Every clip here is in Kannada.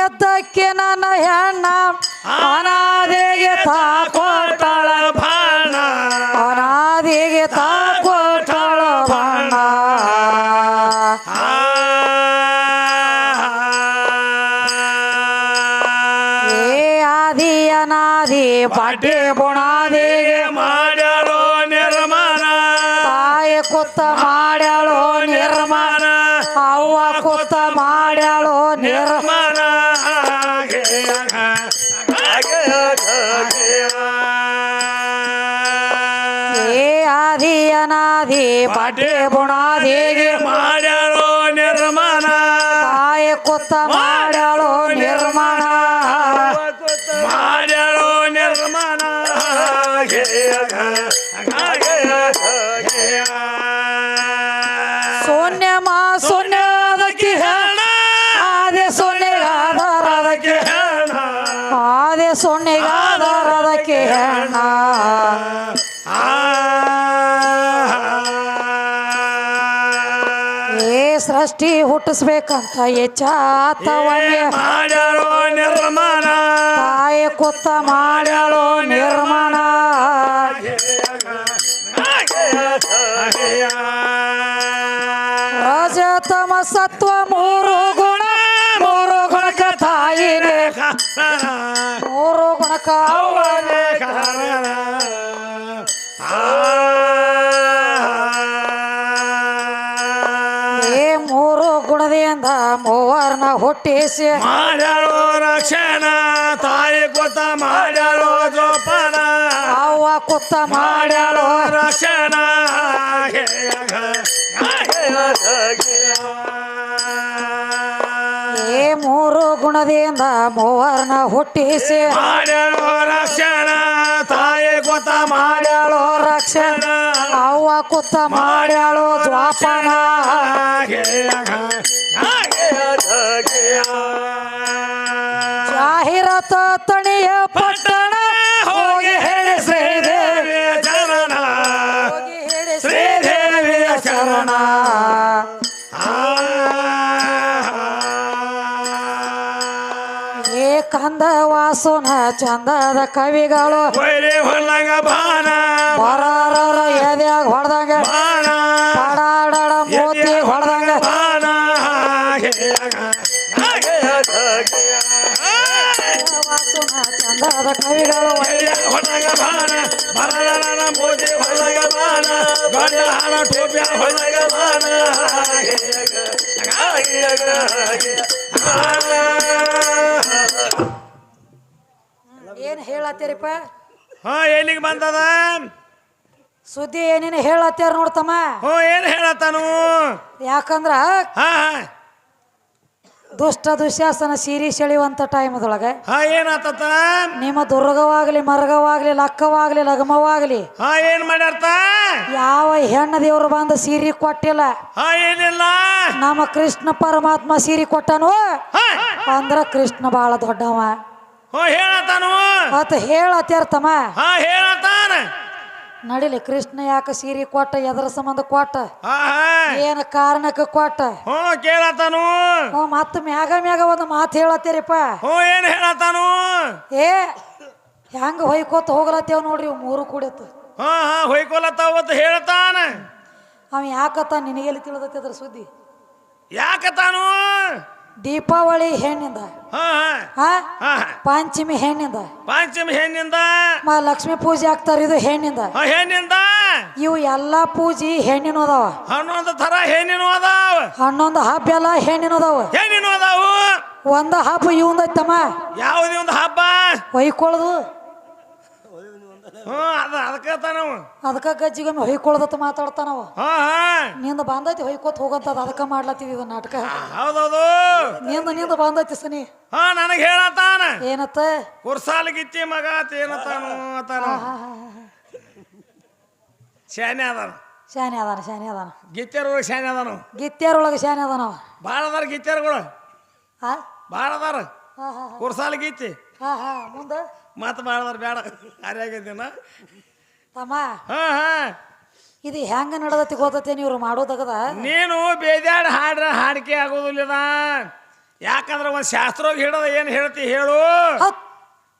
ಗೆದ್ದಕ್ಕೆ ನನ್ನ ಹೆಣ್ಣ ಅನಾದಿಗೆ ತಾಕೊಟ್ಟಾಳ. ಬಾಣ. ಅನಾದಿಗೆ ತಾಕೊಟ್ಟಾಳ ಬಣ್ಣ ಏ ಆದಿ ಅನಾದಿ ಪಾಟಿ ಬುಣಾದಿಗೆ ಮಾಡ್ಯಾರೋ ಅನಾದಿ ಪಾಟಿ ಮಾಡ್ಯಾಳೋ ನಿರ್ಮಾಣ ತಾಯಿ ಕುತ್ತ ಮಾಡ್ಯಾಳೋ ನಿರ್ಮಾಣ ಸೃಷ್ಟಿ ಹುಟ್ಟಿಸ್ಬೇಕಂತ ಎಚ್ಚಾತ ಒಮ್ಮೆ ಮಾಡ್ಯಾರೋ ನಿರ್ಮಾಣ ತಾಯಿ ಕುತ್ತ ಮಾಡ್ಯಾಳು ನಿರ್ಮಾಣ ರಾಜತಮ ಸತ್ವ ಮೂರು ಗುಣ ಮೂರು ಗುಣಕ ತಾಯಿನೇ. ಮೂರು ಗುಣಕ ಅವ್ವನೇ ಮೂರು ಅಂದ ಮೂವರ್ನ ಹುಟ್ಟಿಸಿ. ಮಾಡ್ಯಾರೋ ರಕ್ಷಣ ತಾಯಿ ಕೊತ್ತ ಮಾಡ್ಯಾರೋ ಜೋಪಾನ. ಅವ್ವ ಕುತ್ತ ಮಾಡ್ಯಾಳು ರಕ್ಷಣ ಏ ಮೂರು ಗುಣದಿಂದ ಮೂವರ್ನ ಹುಟ್ಟಿಸಿ. ಮಾಡ್ಯಾರೋ ರಕ್ಷಣ ತಾಯಿ ಕೊತ್ತ ಮಾಡ್ಯಾಳೋ ಮಾಡ್ಯಾಳು ರಕ್ಷಣ. ಅವ್ವ ಕುತ್ತ ಮಾಡ್ಯಾಳು ಜ್ವಾಪನ ತಣಿಯ ಪಟ್ಟಣ. ಹೋಗಿ ಹೇಳಿ ಶ್ರೀದೇವಿ ಚರಣ. ಹೋಗಿ ಹೇಳಿ ಶ್ರೀದೇವಿಯ ಶರಣ ಏ ಕಂದ ವಾಸುನ ಚಂದದ ಕವಿಗಳು ವೈರಿ ಹೊಲ್ಲಂಗ ಬಾಣ. ಬರಾರರ ಎದ್ಯಾಗ ಹೊಡೆದಂಗ ಬಾಣ. ಚಂದದ ಕವಿಗಳು ಹೊಲ್ಲಂಗ ಬಾಣ ಬರದನ ಮೋದಿ ಹೊಲ್ಲಂಗ ಬಾಣ ಗಂಡ ಹಣ ಟೋಪ್ಯ ಹೊಲ್ಲಂಗ ಬಾಣ ಏನ್ ಹೇಳತ್ತೀರಿಪ್ಪ? ಹಾ ಎಲ್ಲಿಗೆ ಬಂದದ? ಸುದ್ದಿ ಏನೇನು ಹೇಳತ್ತೀರ ನೋಡ್ತಮ್ಮ ಹ್ಞೂ ಏನು ಹೇಳತ್ತಾನು? ಯಾಕಂದ್ರ ಹಾ. ದುಷ್ಟ ದುಶ್ಯಾಸನ ಸೀರಿ ಸೆಳೆಯುವಂತ ಟೈಮದೊಳಗ ಹಾ ಏನಾತತ? ನಿಮ್ಮ ದುರ್ಗವಾಗ್ಲಿ ಮರ್ಗವಾಗ್ಲಿ ಲಕ್ಕವಾಗ್ಲಿ ಲಗಮವಾಗ್ಲಿ ಹಾ ಏನ್ ಮಾಡ್ಯಾರ್ತ? ಯಾವ ಹೆಣ್ಣ ದೇವ್ರು ಬಂದು ಸೀರಿ ಕೊಟ್ಟಿಲ್ಲ ಹಾ ಏನಿಲ್ಲ? ನಮ್ಮ ಕೃಷ್ಣ ಪರಮಾತ್ಮ ಸೀರಿ ಕೊಟ್ಟನು ಅಂದ್ರ ಕೃಷ್ಣ ಬಾಳ ದೊಡ್ಡವ. ಹೇಳತ್ತ ಹೇಳತ್ತಾನು? ಅತ್ ಹೇಳತ್ತೀರ್ತಮ್ಮ ಹಾ ಹೇಳತ್ತಾನ? ನಡಿಲಿ ಕೃಷ್ಣ ಯಾಕ ಸೀರೆ ಕೊಟ್ಟ ಎದರ ಸಂಬಂಧ ಕೊಟ್ಟ? ಏನ ಕಾರಣಕ್ಕೆ ಕೊಟ್ಟ? ಹ್ಞೂ ಕೇಳತ್ತಾನು. ಹ್ಞೂ ಮತ್ತ ಮ್ಯಾಗ ಮ್ಯಾಗ ಒಂದು ಮಾತು ಹೇಳತ್ತೀರಿಪ್ಪ. ಹ್ಞೂ ಏನ್ ಹೇಳತ್ತಾನು? ಏ ಹೆಂಗ ಹೊಯ್ಕೋತ ಹೋಗ್ಲತ್ತೇವ್ ನೋಡ್ರಿ ಇವ್ ಮೂರು ಕೂಡಿತ್ತು ಹಾ ಹಾ ಹೊಯ್ಕೊಲತ್ತಾವತ್ತು ಹೇಳ್ತಾನ. ಅವ ಯಾಕತ್ತ ನಿನಗೆಲ್ಲಿ ತಿಳಿದತ್ತೆ ಅದ್ರ ಸುದ್ದಿ? ಯಾಕತ್ತಾನು? ದೀಪಾವಳಿ ಹೆಣ್ಣಿಂದ. ಹಾ ಹಾ? ಹಾ ಹಾ. ಪಂಚಮಿ ಹೆಣ್ಣಿಂದ. ಪಂಚಮಿ ಹೆಣ್ಣಿಂದ? ಮಾ ಲಕ್ಷ್ಮಿ ಪೂಜೆ ಆಗ್ತಾರ ಇದು ಹೆಣ್ಣಿಂದ. ಹೆಣ್ಣಿಂದ? ಇವು ಎಲ್ಲಾ ಪೂಜಿ ಹೆಣ್ಣಿನ ಅದಾವ. ಹನ್ನೊಂದು ತರ ಹೆಣ್ಣಿನ ಅದಾವ. ಹನ್ನೊಂದು ಹಬ್ಬ ಎಲ್ಲ ಹೆಣ್ಣಿನ ಅದಾವ. ಹೆಣ್ಣಿನ ಅದಾವು. ಒಂದ ಹಬ್ಬ ಇವಂದೈತಮ್ಮ. ಯಾವುದೇ ಒಂದು ಹಬ್ಬ? ಹೊಯ್ಕೊಳ್ಳೋದು ಹ್ಞೂ ಅದ ಅದಕ್ಕೆ ತಾನವು ಅದಕ್ಕ ಗಜ್ಜಿಗೊಮ್ಮೆ ಹೊಯ್ಕೊಳ್ಳೋದತ್ತ ಮಾತಾಡ್ತಾನವ ಹಾ ಹಾ. ನಿಂದ ಬಂದೈತಿ ಹೊಯ್ಕೋತ ಹೋಗಂತದ ಅದಕ್ಕ ಮಾಡ್ಲತ್ತೀವಿ ಇದು ನಾಟಕ. ಹೌದೌದು. ನಿಂದ ನಿಂದ ಬಂದೈತಿ ಸನಿ. ಹಾ ನನಗೆ ಹೇಳತ್ತಾನ ಏನತ್ತ? ಕುರ್ಸಾಲ ಗಿತ್ತಿ ಮಗ ಆತ ಏನತ್ತಾನು ಅತಾನು ಶಾನೆ ಅದಾನ. ಶಾನೆ ಅದಾನ ಶಾನೆ ಅದಾನ. ಗಿಚ್ಚರು ಶಾನೆ ಅದಾನು ಗಿತ್ಯಾರೊಳಗೆ ಶಾನೆ ಅದಾನವ ಭಾಳ ಅದಾರ ಗಿಚ್ಚರ್ಗಳು ಹಾ ಭಾಳ ಅದಾರ. ಹಾ ಹಾ ಕುರ್ಸಾಲ ಗಿಚ್ಚಿ ಹಾ ಹಾ ಮುಂದ? ಮತ್ತೆ ಮಾಡಿದ್ರೆ ಬೇಡ ದಿನ ತಮ್ಮ ಹಾ ಹಾ. ಇದು ಹೆಂಗ ನಡದತಿ ಗೊತ್ತೈತೆ ಇವ್ರು ಮಾಡೋದಾಗದ? ನೀನು ಬೇಜಾಡ್ ಹಾಡ್ರ ಹಾಡಿಕೆ ಆಗೋದಿಲ್ಲ ಯಾಕಂದ್ರೆ ಒಂದು ಶಾಸ್ತ್ರವಾಗಿ ಹಿಡದ ಏನು ಹೇಳ್ತಿ ಹೇಳು.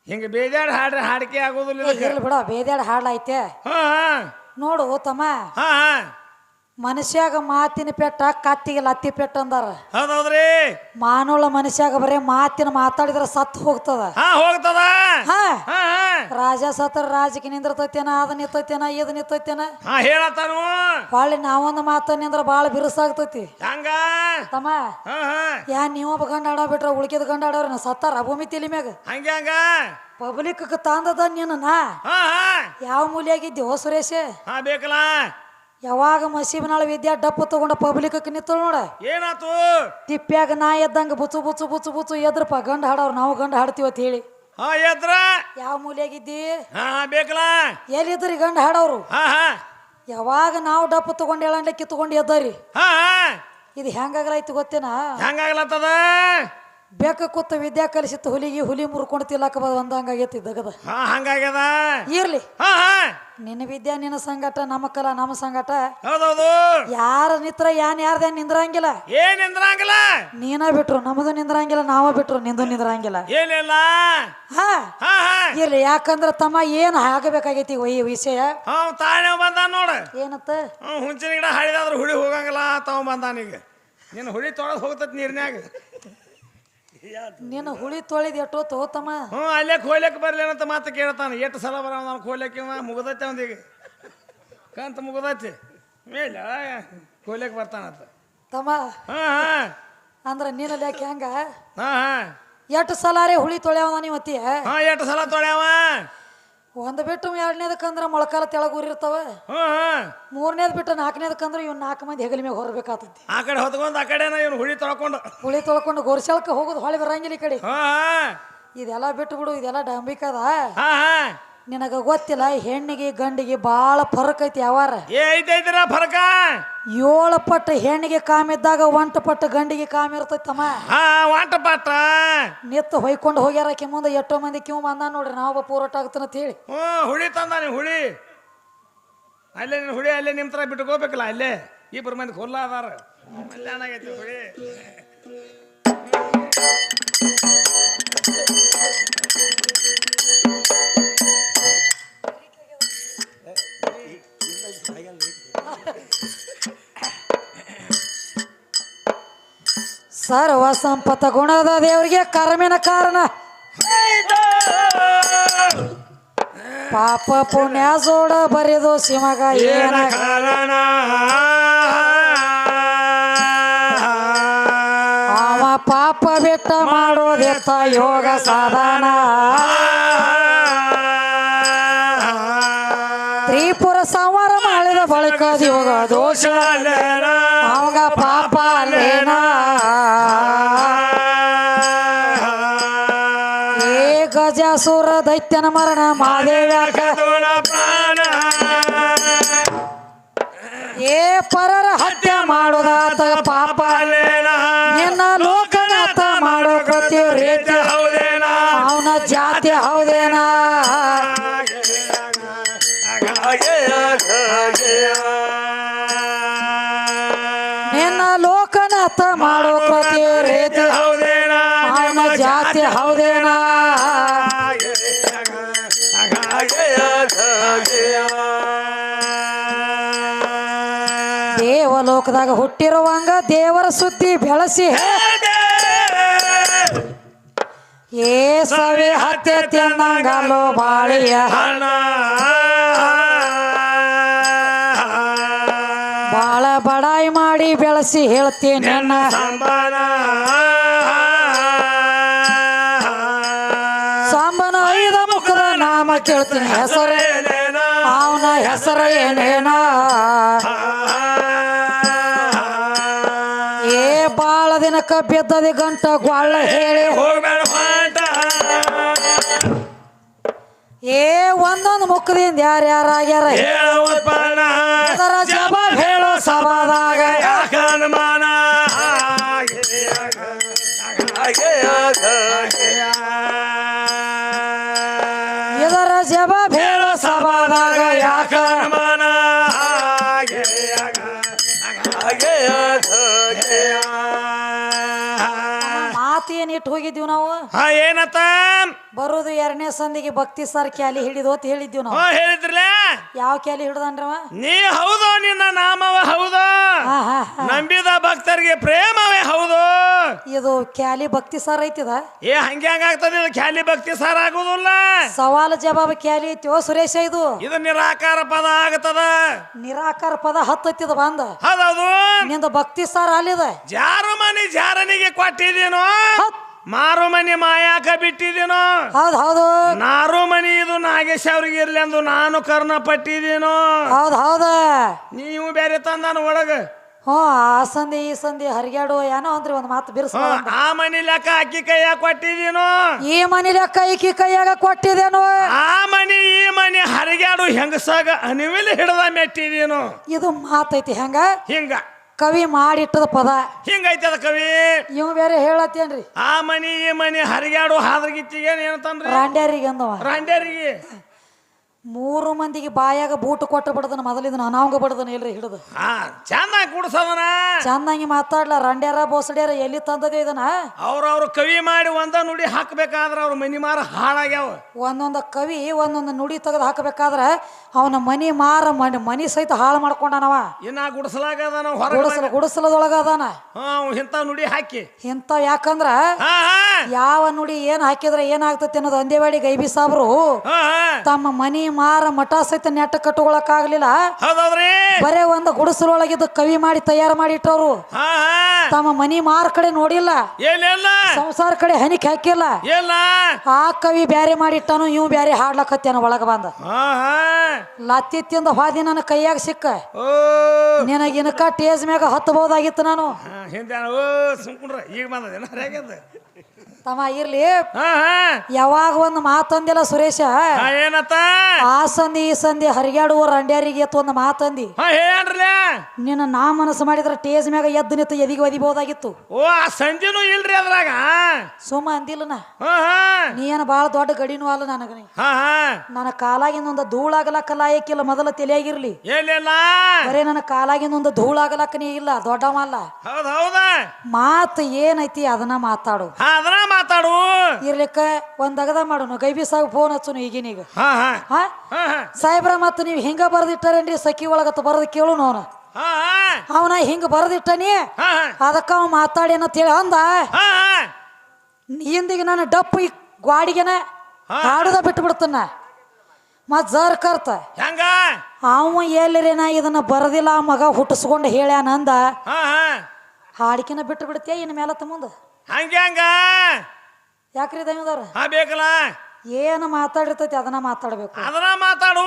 ಹಿಂಗೆ ಬೇಜಾರು ಹಾಡ್ರ ಹಾಡಿಕೆ ಆಗೋದಿಲ್ಲ ಬಿಡ ಬೇದ್ಯಾಡ ಹಾಡ್ಲೈತೆ ಹಾ. ನೋಡು ತಮ್ಮ. ಹಾ ಹಾ. ಮನುಷ್ಯಾಗ ಮಾತಿನ ಪೆಟ್ಟ ಕತ್ತಿಗೆ ಲತ್ತಿ ಪೆಟ್ಟ ಅಂದಾರ. ಹೌದೌದ್ರಿ? ಮಾನವಳ ಮನುಷ್ಯಾಗ ಬರೇ ಮಾತಿನ ಮಾತಾಡಿದ್ರ ಸತ್ತು ಹೋಗ್ತದ. ಹಾ ಹೋಗ್ತದ? ಹಾ. ರಾಜ ಸತ್ರ ರಾಜಕ್ಕೆ ನಿಂದಿರ್ತೈತೇನ ಅದ ನಿಂತೈತೇನ ಇದ್ ನಿಂತೈತೇನ? ಹಾ ಹೇಳತ್ತಾನು. ಹೊಳ್ಳಿ ನಾವೊಂದು ಮಾತ ನಿಂದ್ರ ಬಾಳ ಬಿರುಸಾಗ್ತೈತಿ. ಹಂಗ? ತಮ್ಮ ಹಾ ಹಾ. ಯಾ ನೀವೊಬ್ಬ ಗಂಡ ಆಡೋ ಬಿಟ್ರ ಉಳ್ಕಿದ ಗಂಡ ಆಡೋರ ಸತ್ತಾರ ಭೂಮಿ ತಿಲಿ ಮ್ಯಾಗ? ಹಂಗೆ ಹಂಗ. ಪಬ್ಲಿಕ್ ತಂದದ ನೀನು ನಾ ಯಾವ ಮೂಲಿಯಾಗಿದ್ದಿ ಹೋ ಸುರೇಶ? ಹಾ ಬೇಕಲ್ಲ. ಯಾವಾಗ ಮಸೀಬನಾಳ ವಿದ್ಯಾ ಡಪ್ಪು ತಗೊಂಡ ಪಬ್ಲಿಕ್ ನಿಂತಳು ನೋಡ? ಏನಾತು? ತಿಪ್ಪ್ಯಾಗ ನಾ ಎದ್ದಂಗ ಬುಚ್ಚು ಬುಚ್ಚು ಬುಚ್ಚು ಬುಚ್ಚು ಎದ್ರಪ್ಪ ಗಂಡ ಹಾಡವ್ರು ನಾವು ಗಂಡ ಹಾಡ್ತೀವಿ ಅಂತ ಹೇಳಿ. ಹಾ ಎದ್ರ? ಯಾವ ಮೂಲೆಯಾಗಿದ್ದಿ? ಹಾ ಬೇಕಲ್ಲ? ಎಲ್ಲಿದ್ರಿ ಗಂಡ ಹಾಡವ್ರು? ಹಾ ಹಾ. ಯಾವಾಗ ನಾವು ಡಪ್ಪ ತಗೊಂಡು ಹೇಳಂಡ್ಲೆ ಕಿತ್ಕೊಂಡು ಎದ್ದರಿ? ಹಾ ಇದು ಹೆಂಗಾಗ್ಲೈತಿ ಗೊತ್ತೇನಾ? ಹೆಂಗಾಗ್ಲತ್ತದ? ಬೇಕ ಕೂತ ವಿದ್ಯಾ ಕಲಿಸಿತ್ತು ಹುಲಿಗೆ ಹುಲಿ ಮುರ್ಕೊಂಡು ತಿಲ್ಲಕ ಬಂದಂಗಾಗೈತಿ ದಗದ. ಹಾ ಹಂಗಾಗ್ಯದ? ಇರ್ಲಿ. ಹಾ ಹಾ. ನಿನ್ನ ವಿದ್ಯಾ ನಿನ್ನ ಸಂಗಟ ನಮ್ಮ ಕಲ ನಮ್ಮ ಸಂಗಟ ಹೌದೌದು. ಯಾರ ನಿತ್ರ ಯಾನ್ ಯಾರ್ದ ನಿಂದ್ರಂಗಿಲ್ಲ. ಏನ್ ನಿಂದ್ರಂಗಿಲ್ಲ? ನೀನ ಬಿಟ್ರು ನಮ್ಮದು ನಿಂದ್ರಂಗಿಲ್ಲ ನಾವ ಬಿಟ್ರು ನಿಂದು ನಿಂದ್ರಂಗಿಲ್ಲ. ಏನಿಲ್ಲ ಹಾ. ಹಾ ಹಾ. ಇರ್ಲಿ ಯಾಕಂದ್ರ ತಮ್ಮ ಏನ್ ಆಗಬೇಕಾಗೈತಿ ಈ ವಿಷಯ. ತಾನೇ ಬಂದ ನೋಡ. ಏನತ್ತ? ಹುಂಚಿನ ಗಿಡ ಹಾಡಿದಾದ್ರೆ ಹುಳಿ ಹೋಗಂಗಿಲ್ಲ ತಗೊಂಡ್ ಬಂದ ನೀನ್ ಹುಳಿ ತೊಳೆದು ಹೋಗ್ತತ್ ನೀರ್ನ್ಯಾಗ. ನಿನ್ನ ಹುಳಿ ತೊಳಿದ್ ಎಷ್ಟೋ ತಗೋತಮ್ಮ. ಹ್ಞೂ ಅಲ್ಲೇ ಕೋಯ್ಲಕ್ಕೆ ಬರ್ಲಿ ಅಂತ ಮಾತು ಕೇಳ್ತಾನೆ. ಎಷ್ಟು ಸಲ ಬರೋ ನಾನು ಕೋಯ್ಲಕ್ಕೆ ಮುಗ್ದೈತೆ ಅವನಿಗೆ. ಕಂತ ಮುಗ್ದೈತಿ. ಮೇಲೆ ಕೋಯ್ಲಕ್ಕೆ ಬರ್ತಾನಂತ ತಮ್ಮ ಹಾಂ ಹಾಂ. ಅಂದ್ರ ನೀನ ಯಾಕೆ ಹೆಂಗ? ಹಾಂ ಹಾಂ. ಎಷ್ಟು ರೀ ಹುಳಿ ತೊಳ್ಯಾವ ನೀವತ್ತಿ ಹಾಂ ಎಷ್ಟು ಸಲ ತೊಳ್ಯಾವ? ಒಂದ್ ಬಿಟ್ಟು ಎರಡನೇದಕ್ಕಂದ್ರ ಮೊಳಕಾಲ ತೆಳಗೂರಿರ್ತಾವೆ ಮೂರನೇದ್ ಬಿಟ್ಟು ನಾಲ್ಕನೇದಕ್ಕಂದ್ರ ಇವ್ ನಾಲ್ಕು ಮಂದಿ ಹೆಗಲ ಮ್ಯಾಗ ಹೊರಬೇಕಾಗ್ತೈತಿ ಆ ಕಡೆ ಹೊತ್ಕೊಂಡು ಆ ಕಡೆನ ಇವ್ನು ಹುಳಿ ತೊಳ್ಕೊಂಡು. ಹುಳಿ ತೊಳ್ಕೊಂಡು ಗೋರ್ಸಲ್ಕ ಹೋಗೋದು ಹೊಳೆ ಬರಂಗಿಲ್ಲ ಈ ಕಡೆ. ಇದೆಲ್ಲ ಬಿಟ್ಟು ಬಿಡು ಇದೆಲ್ಲ ಡಂಬಿಕದ ನಿನಗ ಗೊತ್ತಿಲ್ಲ ಹೆಣ್ಣಿಗೆ ಗಂಡಿಗೆ ಬಾಳ ಫರಕ್ ಐತಿ ಯಾವಾರ? ಐತೈತಿರ ಫರಕ. ಏಳು ಪಟ್ಟು ಹೆಣ್ಣಿಗೆ ಕಾಮ ಇದ್ದಾಗ ಒಂಟ ಪಟ್ಟು ಗಂಡಿಗೆ ಕಾಮ ಇರ್ತೈತಮ್ಮ. ಹಾ ಒಂಟ ಪಟ್ಟ. ನಿತ್ತು ಹೊಯ್ಕೊಂಡು ಹೋಗ್ಯಾರ ಆಕಿ ಮುಂದೆ ಎಷ್ಟೋ ಮಂದಿ ಕಿವ್ ಬಂದ ನೋಡ್ರಿ ನಾವೊಬ್ಬ ಪೂರಟ ಆಗ್ತಾನ ಅಂತ ಹೇಳಿ. ಹ್ಞೂ ಹುಳಿ ತಂದಾನೆ ಹುಳಿ. ಅಲ್ಲೇ ನೀನು ಹುಳಿ ಅಲ್ಲೇ ನಿಮ್ಮ ಥರ ಬಿಟ್ಕೋಬೇಕಲ್ಲ ಅಲ್ಲೇ. ಇಬ್ಬರು ಮಂದಿ ಹುಲ್ಲ ಅದಾರ. ಅಲ್ಲೇ ಏನಾಗೈತಿ ಹುಳಿ. ಸರ್ವ ಸಂಪತ್ತ ಗುಣದ ದೇವರಿಗೆ ಕರ್ಮಿನ ಕಾರಣ. ಪಾಪ ಪುಣ್ಯ ಜೋಡ ಬರೆದು ಸಿಮಗ ಏನ ಕಾರಣ? ಅವ ಪಾಪ ಬಿಟ್ಟ ಮಾಡೋದೆತ್ತ ಯೋಗ ಸಾಧನ. ತ್ರಿಪುರ ಸಂವಾರ ಮಾಡಿದ ಬಳಿಕ ಇವಾಗ ದೋಷ ಅವಾಗ ಪಾಪ ಅಲ್ಲೇನ? ಏ ದೈತ್ಯನ ಮರಣ ಮಾದೇವ ಏ ಪರರ ಹತ್ಯೆ ಮಾಡೋದಾತ ಪಾಪ ನಿನ್ನ ಲೋಕನಾಥ ಮಾಡೋ ಕೃತಿ ರೀತಿ ನಿನ್ನ ಲೋಕನಾಥ ಮಾಡೋ ಪ್ರತಿ ರೀತಿ ಅವನ ಜಾತಿ ಹೌದೇನಾ? ದೇವಲೋಕದಾಗ ಹುಟ್ಟಿರುವಂಗ ದೇವರ ಸುದ್ದಿ ಬೆಳೆಸಿ ಏ ಸವಿ ಹತ್ಯೆ ತಿನ್ನಂಗಲ್ಲೋ ಬಾಳಿಯ. ಬಾಳ ಬಡಾಯಿ ಮಾಡಿ ಬೆಳೆಸಿ ಹೇಳ್ತೀನಿ ನನ್ನ ಸಾಂಬನ ಐದ ಮುಖದ ನಾಮ ಕೇಳ್ತೀನಿ. ಹೆಸರು ಅವನ ಹೆಸರು ಏನೇನ. ಏ ಬಾಳ ದಿನಕ್ಕ ಬಿದ್ದದಿ ಗಂಟ ಗೊಳ್ಳ ಹೇಳಿ. ಏ ಒಂದೊಂದು ಮುಖದಿಂದ ಯಾರ್ಯಾರಾಗ್ಯಾರ ಅದರ ಜವಾಬ್ ಹೇಳೋ. ಸಭಾದಾಗ ಯಾಕನುಮಾನ ಇದರ ಹಾ ಏನತ್ತ? ಬರೋದು ಎರಡನೇ ಸಂದಿಗೆ ಭಕ್ತಿ ಸರ್ ಕ್ಯಾಲಿ ಹಿಡಿದು ಅಂತ ಹೇಳಿದ್ದೀವಿ ನಾವು. ಹಾ ಹೇಳಿದ್ರಲ್ಲ ಯಾವ ಕ್ಯಾಲಿ ಹಿಡ್ದನ್ರವ ನೀ ಹೌದು ನಿನ್ನ ನಾಮವ ಹೌದು? ಹಾ ಹಾ ಹಾ. ನಂಬಿದ ಭಕ್ತರಿಗೆ ಪ್ರೇಮವೇ ಹೌದು? ಇದು ಕ್ಯಾಲಿ ಭಕ್ತಿ ಸರ್ ಐತಿದ? ಏ ಹಂಗೆ ಹಂಗಾಗ್ತದೆ ಇದು ಖ್ಯಾಲಿ ಭಕ್ತಿ ಸರ್ ಆಗುದಿಲ್ಲ. ಸವಾಲು ಜವಾಬ ಕ್ಯಾಲಿ ಐತಿಯೋ ಸುರೇಶ ಇದು? ಇದು ನಿರಾಕಾರ ಪದ ಆಗತದ. ನಿರಾಕಾರ ಪದ ಹತ್ತತ್ತಿದ ಬಂದ? ಹೌದೌದು. ನಿಂದ ಭಕ್ತಿ ಸರ್ ಅಲ್ಲಿದ? ಜಾರು ಮನಿ ಜಾರನಿಗೆ ಕೊಟ್ಟಿದ್ದೀನೋ? ಹೌದ್ ಮಾರು ಮನಿ ಮಾಯಾಕ ಬಿಟ್ಟಿದ್ದೀನೋ? ಹೌದ್ ಹೌದು. ನಾರು ಮನಿ ಇದು ನಾಗೇಶ್ ಅವ್ರಿಗೆ ಇರ್ಲಿ ಅಂದು ನಾನು ಕರ್ಣ ಪಟ್ಟಿದ್ದೀನೋ? ಹೌದ್ ಹೌದ. ನೀವು ಬೇರೆ ತಂದಾನ ಒಳಗ? ಹ್ಞೂ ಆ ಸಂದಿ ಈ ಸಂಧಿ ಹರಿಗಾಡು ಏನೋ ಅಂದ್ರಿ ಒಂದು ಮಾತು ಬಿರ್ಸ ಆ ಮನಿ ಲೆಕ್ಕ ಅಕ್ಕಿ ಕೈಯಾಗ ಕೊಟ್ಟಿದ್ದೀನೋ? ಈ ಮನಿ ಲೆಕ್ಕ ಈಕಿ ಕೈಯಾಗ ಕೊಟ್ಟಿದೇನು ಆ ಮನಿ ಈ ಮನಿ ಹರಿಗ್ಯಾಡು ಹೆಂಗಸಾಗ ಅನಿವಿಲ್ ಹಿಡ್ದ ಮೆಟ್ಟಿದೀನು ಇದು ಮಾತೈತಿ ಹೆಂಗ? ಹಿಂಗ. ಕವಿ ಮಾಡಿಟ್ಟದ ಪದ. ಹಿಂಗೈತದ ಕವಿ. ಇವ್ ಬೇರೆ ಹೇಳತ್ತೇನ್ರಿ? ಆ ಮನಿ ಈ ಮನಿ ಹರಿಗಾಡು ಹಾದ್ರಗಿತ್ತಿಗೆ ಏನಂತಂದ್ರಿ? ರಾಂಡ್ಯಾರಿಗೆ ಅಂದವ. ರಾಂಡ್ಯಾರಿಗೆ. ಮೂರು ಮಂದಿಗೆ ಬಾಯಾಗ ಬೂಟು ಕೊಟ್ಟು ಬಿಡದನ ಮೊದಲಿದ ಅನಾವಂಗ ಬಿಡದನ ಇಲ್ರಿ ಹಿಡಿದು. ಹಾ ಚೆನ್ನಾಗಿ ಕುಡ್ಸದನ. ಚಂದಂಗಿ ಮಾತಾಡ್ಲ ರಂಡ್ಯಾರ ಬೋಸಡ್ಯಾರ ಎಲ್ಲಿ ತಂದದೆ ಇದನ್ನ? ಅವ್ರವ್ರ ಕವಿ ಮಾಡಿ ಒಂದ ನುಡಿ ಹಾಕ್ಬೇಕಾದ್ರ ಅವ್ರ ಮನಿ ಮಾರ ಹಾಳಾಗ್ಯಾವ. ಒಂದೊಂದು ಕವಿ ಒಂದೊಂದು ನುಡಿ ತೆಗೆದು ಹಾಕಬೇಕಾದ್ರ ಅವನ ಮನಿ ಮಾರ ಮನಿ ಮನಿ ಸಹಿತ ಹಾಳು ಮಾಡ್ಕೊಂಡನವ. ಇನ್ನ ಗುಡಿಸಲಾಗ ಅದಾನ ಹೊರ ಗುಡಿಸಲ ಗುಡಿಸಲದೊಳಗ ಅದಾನ ಇಂಥ ನುಡಿ ಹಾಕಿ. ಇಂಥ ಯಾಕಂದ್ರ ಯಾವ ನುಡಿ ಏನ್ ಹಾಕಿದ್ರೆ ಏನಾಗ್ತತಿ ಅನ್ನೋದು ಅಂದೇವಾಡಿ ಗೈಬಿ ಸಾಬ್ರು ತಮ್ಮ ಮನಿ ಮಾರ ಮಠ ಸಹಿತ ನೆಟ್ಟ ಹೌದೌದ್ರಿ? ಬರೇ ಒಂದು ಗುಡಿಸಲೊಳಗಿದ್ದು ಕವಿ ಮಾಡಿ ತಯಾರು ಮಾಡಿ ಇಟ್ಟವ್ರು. ತಮ್ಮ ಮನಿ ಮಾರ ಕಡೆ ನೋಡಿಲ್ಲ. ಸಂಸಾರ ಕಡೆ ಹನಿಕ್ ಹಾಕಿಲ್ಲ. ಆ ಕವಿ ಬ್ಯಾರೆ ಮಾಡಿಟ್ಟನು ಇವ್ ಬ್ಯಾರೆ ಹಾಡ್ಲಕತ್ತೇನ ಒಳಗ ಬಂದ. ಲತ್ತಿ ತಿಂದ ಹಾದಿ ನನ್ನ ಕೈಯಾಗ ಸಿಕ್ಕ. ನಿನಗಿನಕ ಟೇಜ್ ಮ್ಯಾಗ ಹತ್ತಬಹುದಾಗಿತ್ತು ನಾನು. ಈಗ ಬಂದ ತಮ್ಮ ಇರ್ಲಿ. ಹಾ ಹಾ. ಯಾವಾಗ ಒಂದು ಮಾತಂದಿಲ್ಲ ಸುರೇಶ? ಹಾ ಏನತ್ತ? ಆ ಸಂದಿ ಈ ಸಂದಿ ಹರಿಗಾಡುವ ರಂಡ್ಯಾರಿಗೆ ಎತ್ತು ಒಂದು ಮಾತಂದಿ ಹಾ ನಿನ್ನ ನಾ ಮನಸ್ಸು ಮಾಡಿದ್ರೆ ಟೇಜ್ ಮ್ಯಾಗ ಎದ್ದು ನಿಂತು ಎದಿಗೆ ಒದಿಬಹುದಾಗಿತ್ತು. ಓ ಆ ಸಂಜೆನೂ ಇಲ್ರಿ ಅದ್ರಾಗ? ಸುಮ್ಮ ಅಂದಿಲ್ಲ ನಾ ಹಾ ಹಾ. ನೀ ಏನು ಭಾಳ ದೊಡ್ಡ ಗಡಿನೂ ಅಲ್ಲ ನನಗ ನೀ. ಹಾ ಹಾ. ನನ್ನ ಕಾಲಾಗಿನ ಒಂದು ಧೂಳಾಗಲಕ್ಕ ಲಾಯಕ್ಕಿಲ್ಲ ಮೊದಲ ತಲೆಯಾಗಿರ್ಲಿ. ಏನಿಲ್ಲ ಬರೇ ನನ್ನ ಕಾಲಾಗಿನ ಒಂದು ಧೂಳಾಗಲಕ್ಕ ನೀ ಇಲ್ಲ ದೊಡ್ಡವಲ್ಲ ಹೌದ್ ಹೌದ. ಮಾತು ಏನೈತಿ ಅದನ್ನ ಮಾತಾಡು. ಹಾ ಮಾತಾಡು. ಇರ್ಲಿಕ್ಕ ಒಂದ್ ಅಗದ ಮಾಡೋಣ ಗೈಬಿ ಸಾವು ಫೋನ್ ಹಚ್ಚುನು ಈಗಿನೀಗ ಹಾ ಹಾ. ಹಾ? ಹಾ ಹಾ. ಸಾಹೇಬ್ರ ಮತ್ತು ನೀವು ಹಿಂಗ ಬರ್ದಿಟ್ಟಾರೇನ್ರಿ? ಸಖಿ ಒಳಗತ್ತ ಬರದ್ ಕೇಳು ಅವನ ಹಾ ಹಾ. ಅವನ ಹಿಂಗ ಬರ್ದಿಟ್ಟನಿ. ಹಾ ಅದಕ್ಕ ಅವ ಮಾತಾಡಿ ಅಂತೇಳಿ ಅಂದ. ಹಾ ಹಾ. ಹಿಂದಿಗೆ ನಾನು ಡಪ್ಪು ಈ ಗ್ವಾಡಿಗೆನ ಹಾಡುದ ಬಿಟ್ಟು ಬಿಡ್ತನ ಮತ್ ಜರ್ ಕರ್ತ. ಹೆಂಗ? ಅವ ಎಲ್ಲರೇನ ಇದನ್ನ ಬರದಿಲ್ಲ ಆ ಮಗ ಹುಟ್ಟಿಸ್ಕೊಂಡು ಹೇಳ್ಯಾನಂದ ಹಾ ಹಾ. ಹಾಡಿಕೆನ ಬಿಟ್ಟು ಬಿಡ್ತೀಯ ಇನ್ ಮೇಲತ್ತ ಮುಂದ? ಹಂಗೆ ಹಂಗ. ಯಾಕ್ರಿ ದೈವದವ್ರ? ಹಾ ಬೇಕಲ್ಲ. ಏನು ಮಾತಾಡಿರ್ತೈತಿ ಅದನ್ನ ಮಾತಾಡ್ಬೇಕು. ಅದನ್ನ ಮಾತಾಡು.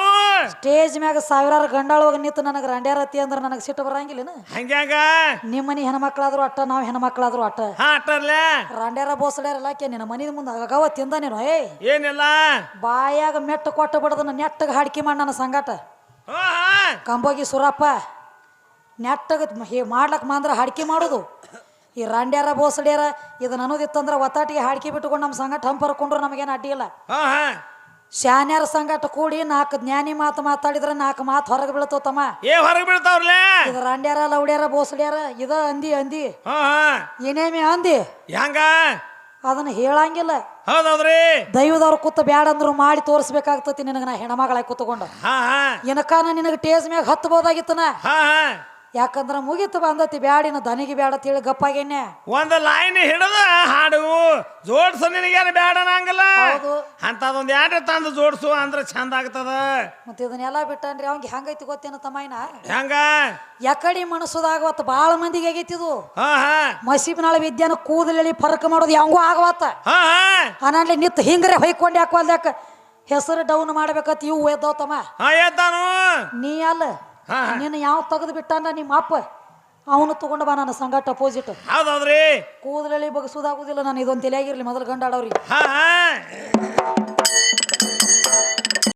ಸ್ಟೇಜ್ ಮ್ಯಾಗ ಸಾವಿರಾರು ಗಂಡಾಳವಾಗ ನಿಂತು ನನಗೆ ರಂಡ್ಯಾರತಿ ಅಂದ್ರೆ ನನಗೆ ಸಿಟ್ಟು ಬರಂಗಿಲ್ಲ ಹಂಗ್ಯಾಂಗ ಹಂಗ. ನಿಮ್ಮ ಮನೆ ಹೆಣ್ಮಕ್ಳಾದ್ರು ಅಟ್ಟ ನಾವು ಹೆಣ್ಮಕ್ಳಾದ್ರು ಅಟ್ಟ. ಹಾ ಅಟ್ಟರ್ಲೆ. ರಂಡ್ಯಾರ ಬೋಸಡ್ಯಾರಲ್ಲ ಕೆ ನಿನ್ನ ಮನೆ ಮುಂದೆ ಅಗವ ತಿಂದ ನೀನು ಏ ಏನಿಲ್ಲ. ಬಾಯಾಗ ಮೆಟ್ಟು ಕೊಟ್ಟು ಬಿಡದನ ನೆಟ್ಟಗೆ ಹಾಡ್ಕಿ ಮಾಡಿ ನನ್ನ ಸಂಗಾಟ. ಕಂಬೋಗಿ ಸುರಪ್ಪ ನೆಟ್ಟಗ ಮಾಡ್ಲಕ್ ಮಾಂದ್ರ ಹಾಡ್ಕಿ ಮಾಡೋದು. ಈ ರಾಂಡ್ಯಾರ ಬೋಸಡ್ಯಾರ ಇದನ್ನ ಅನ್ನೋದಿತ್ತಂದ್ರೆ ಒತ್ತಾಟಿಗೆ ಹಾಡ್ಕಿ ಬಿಟ್ಟುಕೊಂಡು ನಮ್ಮ ಸಂಗಟ ಹಂಪರ್ಕೊಂಡ್ರು ನಮಗೇನು ಅಡ್ಡಿ ಇಲ್ಲ. ಹಾ ಹಾ. ಶಾನ್ಯಾರ ಸಂಗಟ ಕೂಡಿ ನಾಲ್ಕು ಜ್ಞಾನಿ ಮಾತು ಮಾತಾಡಿದ್ರೆ ನಾಲ್ಕು ಮಾತು ಹೊರಗೆ ಬೀಳ್ತಾವ ತಮ್ಮ. ಏ ಹೊರಗೆ ಬೀಳ್ತಾವ್ರಲ್ಲ ಇದು ರಾಂಡ್ಯಾರ ಲೌಡ್ಯಾರ ಬೋಸಡ್ಯಾರ ಇದ ಅಂದಿ ಅಂದಿ. ಏನೇಮಿ ಅಂದಿ? ಹೆಂಗ? ಅದನ್ನ ಹೇಳಂಗಿಲ್ಲ. ಹೌದೌದ್ರಿ. ದೈವದವ್ರು ಕೂತ ಬ್ಯಾಡ ಅಂದ್ರು ಮಾಡಿ ತೋರಿಸ್ಬೇಕಾಗ್ತತಿ ನಿನಗ ನಾ ಹೆಣ್ಮಗಳಾಗಿ ಕೂತ್ಕೊಂಡು. ಇನಕ ನಾ ನಿನಗೆ ಟೇಜ್ ಮ್ಯಾಗ ಹತ್ತಬೋದಾಗಿತ್ತನ ಯಾಕಂದ್ರ ಮುಗಿತು ಬಂದತಿ ಬ್ಯಾಡಿನ ದನಿಗೆ ಬ್ಯಾಡ ತಿಳಿ ಗಪ್ಪಾಗೇನೆ ಒಂದ್ ಲೈನ್ ಹಿಡಿದ ಹಾಡು. ಜೋಡ್ಸು ನಿನಗೇನು ಬ್ಯಾಡ ನಂಗಲ್ಲ ಅಂತ ಅದೊಂದ್ ಎರಡು ತಂದು ಜೋಡ್ಸು ಅಂದ್ರೆ ಚಂದ ಆಗ್ತದ. ಮತ್ತೆ ಇದನ್ನೆಲ್ಲ ಬಿಟ್ಟನ್ರಿ ಅವಂಗೆ ಹೆಂಗೈತಿ ಗೊತ್ತೇನ ತಮ್ಮಯ್ಯನ? ಹೆಂಗ? ಯಾಕಡಿ ಮನಸ್ಸುದಾಗವತ್ತ ಭಾಳ ಮಂದಿಗೆ ಆಗೈತಿದು ಹಾ ಹಾ. ಮಸೀಬ್ನಾಳ ವಿದ್ಯಾನ ಕೂದಲಲ್ಲಿ ಫರಕ್ ಮಾಡೋದು ಹೆಂಗೂ ಆಗವತ್ತ ಹಾ ಹಾ. ಅನಲ್ಲಿ ನಿತ್ ಹಿಂಗ್ರೆ ಹೊಯ್ಕೊಂಡು ಯಾಕೆ ಹೆಸರು ಡೌನ್ ಮಾಡ್ಬೇಕತ್ ಇವು ಎದ್ದವ ತಮ್ಮ. ಹಾ ಎದ್ದಾನು. ನೀ ಅಲ್ಲ. ಹಾ, ನಿನ್ನ ನೀನು ಯಾವ ತೆಗೆದು ಬಿಟ್ಟಾನ ನಿಮ್ಮ ಅಪ್ಪ? ಅವನು ತಗೊಂಡ ಬಾ ನನ್ನ ಸಂಗಟ ಅಪೋಸಿಟ್ ಹೌದೌದ್ರಿ. ಕೂದಲಲ್ಲಿ ಬಗ್ಸುದಾಗುದಿಲ್ಲ ನಾನು ಇದೊಂದು ತಲೆಯಾಗಿರ್ಲಿ ಮೊದಲು ಗಂಡಾಡವ್ರಿ ಹಾ ಹಾ.